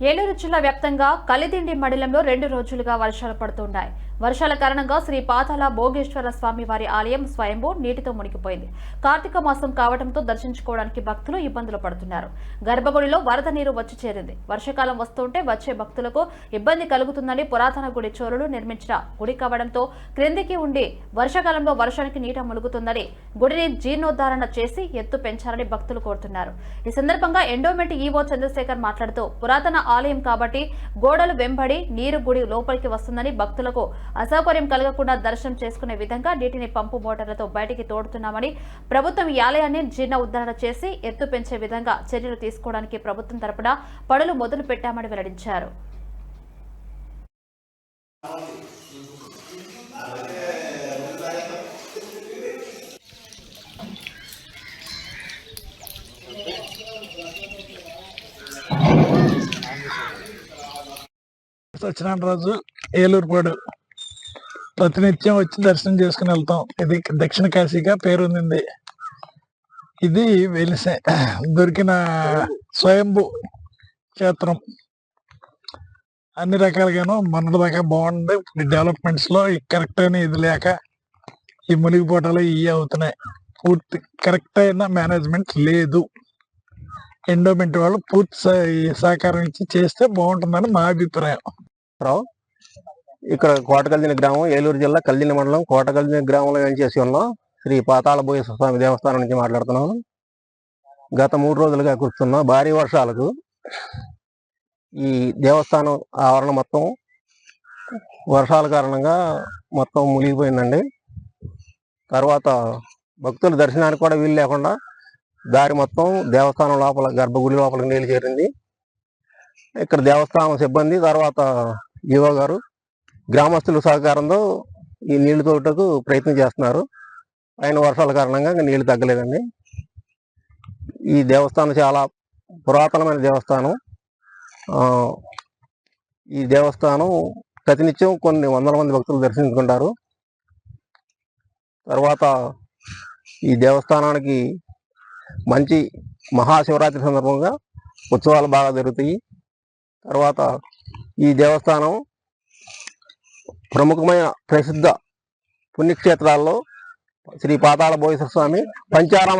ఏలూరు జిల్లా వ్యాప్తంగా కలిదిండి మండలంలో రెండు రోజులుగా వర్షాలు పడుతున్నాయి వర్షాల కారణంగా శ్రీ పాతాల భోగేశ్వర స్వామి వారి ఆలయం స్వయంభూ నీటితో మునిగిపోయింది. కార్తీక మాసం కావడంతో దర్శించుకోవడానికి భక్తులు ఇబ్బందులు పడుతున్నారు. గర్భగుడిలో వరద నీరు వచ్చి చేరింది. వర్షాకాలం వస్తుంటే వచ్చే భక్తులకు ఇబ్బంది కలుగుతుందని పురాతన గుడి చోరులు నిర్మించిన గుడి కావడంతో క్రిందికి ఉండి వర్షాకాలంలో వర్షానికి నీట మునుగుతుందని గుడిని జీర్ణోద్ధారణ చేసి ఎత్తు పెంచాలని భక్తులు కోరుతున్నారు. ఈ సందర్భంగా ఎండోమెంట్ ఈవో చంద్రశేఖర్ మాట్లాడుతూ పురాతన ఆలయం కాబట్టి గోడలు వెంబడి నీరు గుడి లోపలికి వస్తుందని భక్తులకు అసౌకర్యం కలగకుండా దర్శనం చేసుకునే విధంగా నీటిని పంపు మోటార్లతో బయటికి తోడుతున్నామని ప్రభుత్వం ఈ ఆలయాన్ని జీర్ణ ఉద్ధరణ చేసి ఎత్తు పెంచే విధంగా చర్యలు తీసుకోవడానికి ప్రభుత్వం తరపున పనులు మొదలు పెట్టామని వెల్లడించారు. సత్యనారాయణ రాజు ఏలూరుపాడు ప్రతినిత్యం వచ్చి దర్శనం చేసుకుని వెళ్తాం. ఇది దక్షిణ కాశీగా పేరుంది ఇది వెలిసే దొరికిన స్వయంభు క్షేత్రం. అన్ని రకాలుగాను మొన్నటిదాకా బాగుంది. ఇప్పుడు డెవలప్మెంట్స్ కరెక్ట్ అయిన ఇది లేక ఈ మునిగిపోవటాలు ఇవి అవుతున్నాయి. పూర్తి కరెక్ట్ అయిన మేనేజ్మెంట్ లేదు. ఎండోమెంట్ వాళ్ళు పూర్తి సహ- సహకారం ఇచ్చి చేస్తే బాగుంటుందని మా అభిప్రాయం. రావు ఇక్కడ కోటకల్దిన గ్రామం ఏలూరు జిల్లా కల్దిన మండలం కోటకల్దిన గ్రామంలో ఏం చేసి ఉన్నాం? శ్రీ పాతాళ భోగేశ్వర స్వామి దేవస్థానం నుంచి మాట్లాడుతున్నాను గత మూడు రోజులుగా కూర్చున్నాం. భారీ వర్షాలకు ఈ దేవస్థానం ఆవరణ మొత్తం వర్షాల కారణంగా మొత్తం మునిగిపోయిందండి. తర్వాత భక్తుల దర్శనానికి కూడా వీలు లేకుండా దారి మొత్తం దేవస్థానం లోపల గర్భగుడి లోపలికి నీళ్ళు చేరింది. ఇక్కడ దేవస్థానం సిబ్బంది తర్వాత ఈవో గారు గ్రామస్తుల సహకారంతో ఈ నీళ్ళు తోటకు ప్రయత్నం చేస్తున్నారు. అయిన వర్షాల కారణంగా ఇంకా నీళ్ళు తగ్గలేదండి. ఈ దేవస్థానం చాలా పురాతనమైన దేవస్థానం. ఈ దేవస్థానం ప్రతినిత్యం కొన్ని వందల మంది భక్తులు దర్శించుకుంటారు. తర్వాత ఈ దేవస్థానానికి మంచి మహాశివరాత్రి సందర్భంగా ఉత్సవాలు బాగా జరుగుతాయి. తర్వాత ఈ దేవస్థానం ప్రముఖమైన ప్రసిద్ధ పుణ్యక్షేత్రాల్లో శ్రీ పాతాళ భోగేశ్వర స్వామి పంచారామ